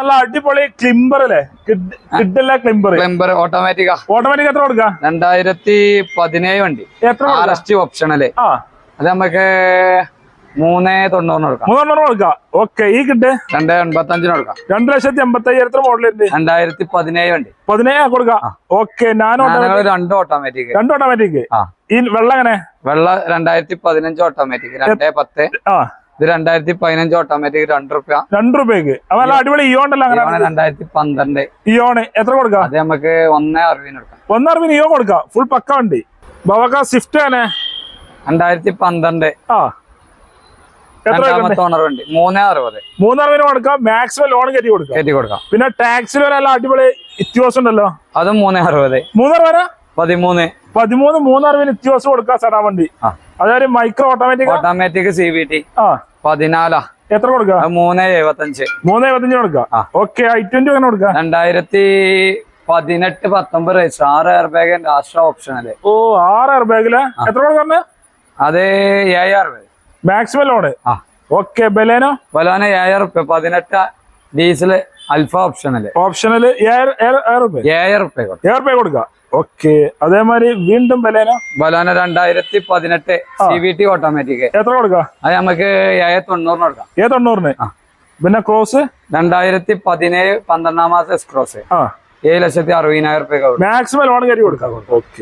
നല്ല അടിപൊളി ക്ലിംബർ അല്ലേ? കിഡില്ല ക്ലിംബർ ക്ലിംബർ ഓട്ടോമാറ്റിക് ഓട്ടോമാറ്റിക് എത്ര കൊടുക്കാം? രണ്ടായിരത്തി പതിനേഴ് വണ്ടി. എത്ര ആർ കൊടുക്കാം എസ് ആ. അത് നമുക്ക് മൂന്നേ തൊണ്ണൂറിന് കൊടുക്കാം. മൂന്നെണ്ണം കൊടുക്കാം. ഓക്കെ ഈ കിഡ്? രണ്ട് എൺപത്തി അഞ്ചിന് കൊടുക്കാം. രണ്ട് ലക്ഷത്തി എൺപത്തി മോഡൽ മോഡലുണ്ട് രണ്ടായിരത്തി പതിനേഴ് വണ്ടി. പതിനേഴ് കൊടുക്കാം. ഓക്കെ ഞാൻ രണ്ട് ഓട്ടോമാറ്റിക് രണ്ട് ഓട്ടോമാറ്റിക് ഈ വെള്ളം എങ്ങനെ? വെള്ളം രണ്ടായിരത്തി പതിനഞ്ച് ഓട്ടോമാറ്റിക് രണ്ടേ പത്ത്. ആ. ഇത് രണ്ടായിരത്തി പതിനഞ്ച് ഓട്ടോമാറ്റിക് രണ്ട് റുപ്യ. രണ്ട് രൂപയ്ക്ക് അപ്പൊ അടിപൊളി ഇയോ ഉണ്ടല്ലോ അങ്ങനെ ഇതാണ് രണ്ടായിരത്തി പന്ത്രണ്ട് ഇയോണ് എത്ര കൊടുക്കാം? അത് നമുക്ക് ഒന്നേ അറുപതിന് കൊടുക്കാം. ഒന്നറിവിന് ഇയോ കൊടുക്കാം. ഫുൾ പക്ക വണ്ടി. ബവക്ക സ്വിഫ്റ്റ് തന്നെ രണ്ടായിരത്തി പന്ത്രണ്ട് ആ. എത്ര രണ്ടാമത്തെ ഓണർ വണ്ടി. മൂന്നേ അറുപത്. മൂന്നറിവിന് ലോൺ കയറ്റി കൊടുക്കാം. കയറ്റി കൊടുക്കാം. പിന്നെ ടാക്സിൽ വരെ അടിപൊളി ഇത്യോസം ഉണ്ടല്ലോ? അതും മൂന്നേ അറുപത്. മൂന്നര വരെ പതിമൂന്ന്. പതിമൂന്ന് മൂന്നറിവിന് ഇത്യോസം കൊടുക്കാം സടാ വണ്ടി. ആ. അതായത് micro automatic automatic C B T ആ. പതിനാലാ. എത്ര കൊടുക്ക? മൂന്ന് എഴുപത്തഞ്ച്. മൂന്ന് എഴുപത്തഞ്ച് കൊടുക്കാം? കൊടുക്ക ഓക്കെ ഐ ട്വന്റി അങ്ങനെ കൊടുക്കാം? രണ്ടായിരത്തി പതിനെട്ട് പത്തൊമ്പത് റേസ് ആറ് എയർ ബാഗ് രാഷ്ട്ര അല്ലേ? ഓ ആറ് എയർ ബാഗിൽ എത്ര കൊടുക്കാം അത് ഏഴായിരം അറുപത് മാക്സിമം ആ. Okay Baleno? ബലോന ഏഴായിരം റുപ്യ പതിനെട്ട് diesel alpha optional optional air air air റുപ്യ. ഏഴ് റുപ്യ കൊടുക്കും. എയർ പേ കൊടുക്കാം ഓക്കെ. അതേമാതിരി വീണ്ടും ബലേന? ബലോന രണ്ടായിരത്തി പതിനെട്ട് സി വി ടി ഓട്ടോമാറ്റിക് എത്ര കൊടുക്കുക? അത് നമുക്ക് ഏഴ് തൊണ്ണൂറിന് കൊടുക്കാം. ഏ തൊണ്ണൂറിന്. പിന്നെ ക്രോസ്? രണ്ടായിരത്തി പതിനേഴ് പന്ത്രണ്ടാം മാസം ക്രോസ്. ഏഴ് ലക്ഷത്തി അറുപതിനായിരം കൊടുക്കും. മാക്സിമം ലോൺ കരി കൊടുക്കാം. ഓക്കെ.